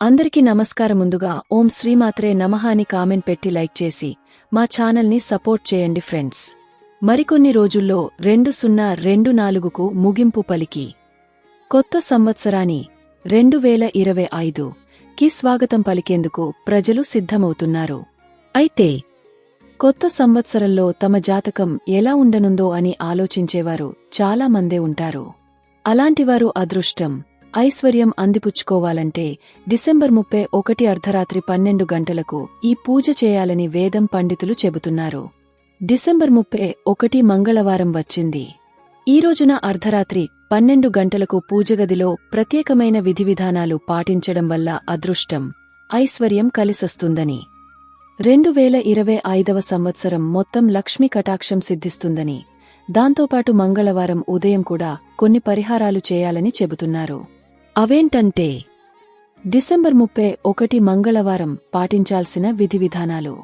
అందరికీ నమస్కారం ముందుగా ఓం శ్రీమాత్రే నమః అని కామెంట్ పెట్టి లైక్ చేసి మా ఛానల్ని సపోర్ట్ చేయండి ఫ్రెండ్స్. మరికొన్ని రోజుల్లో రెండు సున్నా రెండు నాలుగుకు ముగింపు పలికి. కొత్త సంవత్సరాన్ని రెండు వేల ఇరవై ఐదు కి స్వాగతం పలికేందుకు ప్రజలు సిద్ధమవుతున్నారు. అయితే కొత్త సంవత్సరంలో తమ జాతకం ఎలా ఉండనుందో అని ఆలోచించేవారు చాలా మందే ఉంటారు. అలాంటివారు అదృష్టం. ఐశ్వర్యం అందిపుచ్చుకోవాలంటే డిసెంబర్ ముప్పై ఒకటి అర్ధరాత్రి పన్నెండు గంటలకు ఈ పూజ చేయాలని వేదం పండితులు చెబుతున్నారు. డిసెంబర్ ముప్పై ఒకటి మంగళవారం వచ్చింది. ఈ రోజున అర్ధరాత్రి పన్నెండు గంటలకు పూజగదిలో ప్రత్యేకమైన విధివిధానాలు పాటించడం వల్ల అదృష్టం ఐశ్వర్యం కలిసొస్తుందని. రెండు వేల ఇరవై ఐదవ సంవత్సరం మొత్తం లక్ష్మీ కటాక్షం సిద్ధిస్తుందని. దాంతోపాటు మంగళవారం ఉదయం కూడా కొన్ని పరిహారాలు చేయాలని చెబుతున్నారు. అవేంటంటే డిసెంబర్ ముప్పై ఒకటి మంగళవారం పాటించాల్సిన విధి విధానాలు.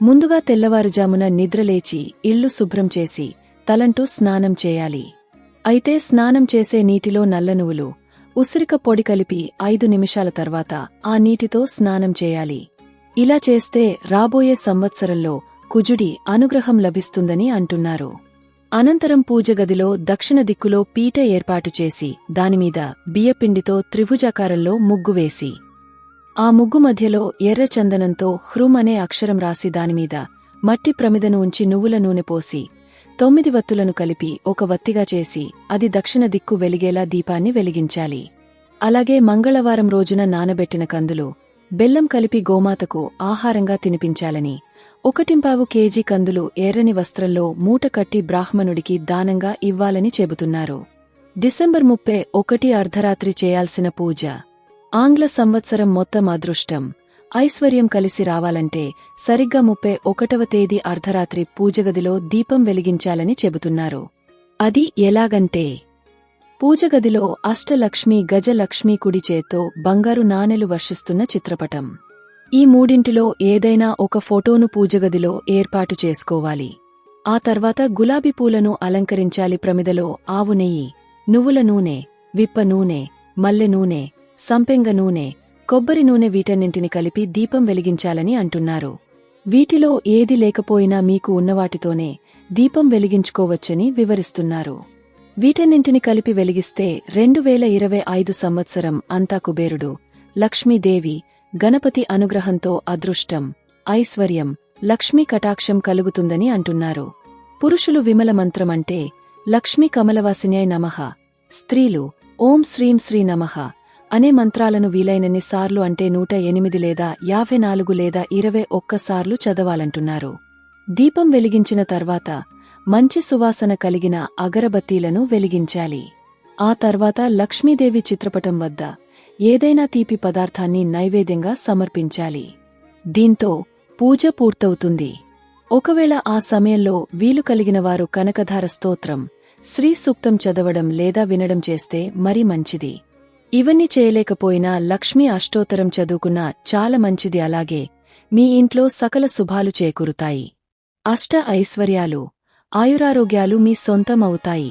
ముందుగా తెల్లవారుజామున నిద్రలేచి ఇల్లు శుభ్రం చేసి తలంటూ స్నానం చేయాలి. అయితే స్నానం చేసే నీటిలో నల్లనువులు ఉసిరిక పొడి కలిపి ఐదు నిమిషాల తర్వాత ఆ నీటితో స్నానం చేయాలి. ఇలా చేస్తే రాబోయే సంవత్సరంలో కుజుడి అనుగ్రహం లభిస్తుందని అంటున్నారు. అనంతరం పూజగదిలో దక్షిణ దిక్కులో పీట ఏర్పాటు చేసి దానిమీద బియ్యపిండితో త్రిభుజాకారంలో ముగ్గు వేసి. ఆ ముగ్గు మధ్యలో ఎర్ర చందనంతో హ్రూమ్ అనే అక్షరం రాసి దానిమీద మట్టి ప్రమిదను ఉంచి నువ్వుల నూనె పోసి తొమ్మిది వత్తులను కలిపి ఒక వత్తిగా చేసి అది దక్షిణ దిక్కు వెలిగేలా దీపాన్ని వెలిగించాలి. అలాగే మంగళవారం రోజున నానబెట్టిన కందులు బెల్లం కలిపి గోమాతకు ఆహారంగా తినిపించాలని ఒకటింపావు కేజీ కందులు ఎర్రని వస్త్రంలో మూటకట్టి బ్రాహ్మణుడికి దానంగా ఇవ్వాలని చెబుతున్నారు. డిసెంబర్ ముప్పై ఒకటి అర్ధరాత్రి చేయాల్సిన పూజ. ఆంగ్ల సంవత్సరం మొత్తం అదృష్టం. ఐశ్వర్యం కలిసి రావాలంటే సరిగ్గా ముప్పై ఒకటవ తేదీ అర్ధరాత్రి పూజగదిలో దీపం వెలిగించాలని చెబుతున్నారు. అది ఎలాగంటే పూజగదిలో అష్టలక్ష్మి గజలక్ష్మి కుడి చేత్తో బంగారు నాణెలు వర్షిస్తున్న చిత్రపటం. ఈ మూడింటిలో ఏదైనా ఒక ఫోటోను పూజగదిలో ఏర్పాటు చేసుకోవాలి. ఆ తర్వాత గులాబీ పూలను అలంకరించాలి ప్రమిదలో ఆవు నెయ్యి నువ్వుల నూనె విప్ప నూనె మల్లె నూనె సంపెంగ నూనె కొబ్బరి నూనె వీటన్నింటిని కలిపి దీపం వెలిగించాలని అంటున్నారు. వీటిలో ఏది లేకపోయినా మీకు ఉన్నవాటితోనే దీపం వెలిగించుకోవచ్చని వివరిస్తున్నారు. వీటన్నింటిని కలిపి వెలిగిస్తే రెండు వేల ఇరవై ఐదు సంవత్సరం అంతా కుబేరుడు లక్ష్మీదేవి గణపతి అనుగ్రహంతో అదృష్టం ఐశ్వర్యం లక్ష్మీ కటాక్షం కలుగుతుందని అంటున్నారు. పురుషులు విమల మంత్రమంటే లక్ష్మీ కమలవాసిన్యాయ నమః. స్త్రీలు ఓం శ్రీం శ్రీ నమః అనే మంత్రాలను వీలైనన్ని సార్లు అంటే నూట ఎనిమిది లేదా యాభై నాలుగు లేదా ఇరవై ఒక్కసార్లు చదవాలంటున్నారు. దీపం వెలిగించిన తర్వాత మంచి సువాసన కలిగిన అగరబత్తీలను వెలిగించాలి. ఆ తర్వాత లక్ష్మీదేవి చిత్రపటం వద్ద ఏదైనా తీపి పదార్థాన్ని నైవేద్యంగా సమర్పించాలి. దీంతో పూజ పూర్తవుతుంది. ఒకవేళ ఆ సమయంలో వీలు కలిగిన వారు కనకధార స్తోత్రం శ్రీ సూక్తం చదవడం లేదా వినడం చేస్తే మరీ మంచిది. ఇవన్నీ చేయలేకపోయినా లక్ష్మీ అష్టోత్తరం చదువుకున్నా చాలా మంచిది అలాగే మీ ఇంట్లో సకల శుభాలు చేకూరుతాయి. అష్ట ఐశ్వర్యాలు ఆయురారోగ్యాలు మీ సొంతం అవుతాయి